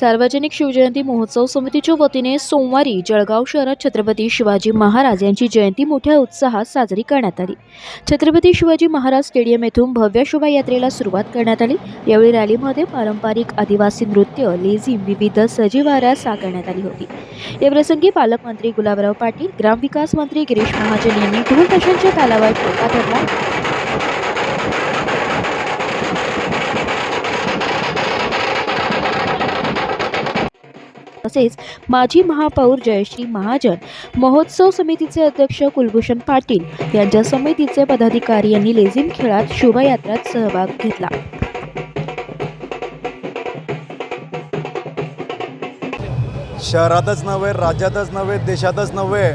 सार्वजनिक शिवजयंती महोत्सव समितीच्या वतीने सोमवारी जळगाव शहरात छत्रपती शिवाजी महाराज यांची जयंती मोठ्या उत्साहात साजरी करण्यात आली. छत्रपती शिवाजी महाराज स्टेडियम येथून भव्य शोभायात्रेला सुरुवात करण्यात आली. यावेळी रॅलीमध्ये पारंपरिक आदिवासी नृत्य लेझिम विविध सजीवाऱ्या साकारण्यात आली होती. याप्रसंगी पालकमंत्री गुलाबराव पाटील ग्रामविकास मंत्री गिरीश महाजन यांनी ढोल ताशांच्या तालावर ठोका धरला तसेच माजी महापौर जयश्री महाजन महोत्सव समितीचे अध्यक्ष कुलभूषण पाटील यांच्या समितीचे पदाधिकारी यांनी लेझिम खेळात शोभायात्रात सहभाग घेतला. शहरातच नव्हे राज्यातच नव्हे देशातच नव्हे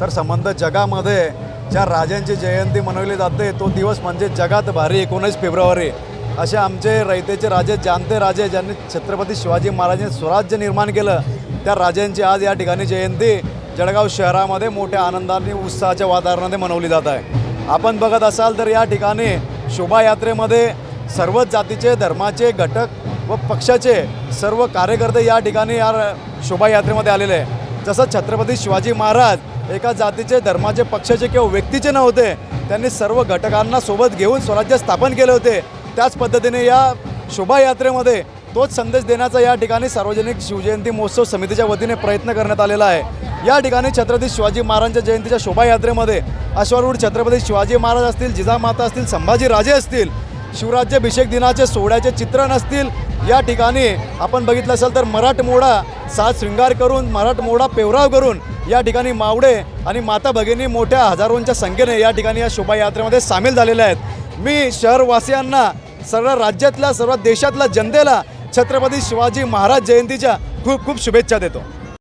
तर संबंध जगामध्ये. ज्या राजांची जयंती मनवली जाते तो दिवस म्हणजे जगात भारी एकोणीस फेब्रुवारी. असे आमचे रयतेचे राजे जाणते राजे ज्यांनी छत्रपती शिवाजी महाराजांनी स्वराज्य निर्माण केलं त्या राजांची आज या ठिकाणी जयंती जळगाव शहरामध्ये मोठ्या आनंदाने उत्साहाच्या वातावरणामध्ये मनवली जात आहे. आपण बघत असाल तर या ठिकाणी शोभायात्रेमध्ये सर्वच जातीचे धर्माचे घटक व पक्षाचे सर्व कार्यकर्ते या ठिकाणी या शोभायात्रेमध्ये आलेले आहे जसं छत्रपती शिवाजी महाराज एका जातीचे धर्माचे पक्षाचे किंवा व्यक्तीचे नव्हते त्यांनी सर्व घटकांना सोबत घेऊन स्वराज्य स्थापन केले होते. त्याच पद्धतीने या शोभायात्रेमध्ये तोच संदेश देण्याचा या ठिकाणी सार्वजनिक शिवजयंती महोत्सव समितीच्या वतीने प्रयत्न करण्यात आलेला आहे. या ठिकाणी छत्रपती शिवाजी महाराजांच्या जयंतीच्या शोभायात्रेमध्ये अश्वारूढ छत्रपती शिवाजी महाराज असतील जिजामाता असतील संभाजीराजे असतील शिवराज्याभिषेक दिनाचे सोहळ्याचे चित्रण असतील या ठिकाणी आपण बघितलं असेल तर मराठमोडा सात शृंगार करून मराठमोडा पेवराव करून या ठिकाणी मावडे आणि माता भगिनी मोठ्या हजारोंच्या संख्येने या ठिकाणी या शोभायात्रेमध्ये सामील झालेल्या आहेत. मी शहरवासियांना सर्व राज्यातल्या सर्व देशातल्या जनतेला छत्रपती शिवाजी महाराज जयंतीच्या खूप खूप शुभेच्छा देतो.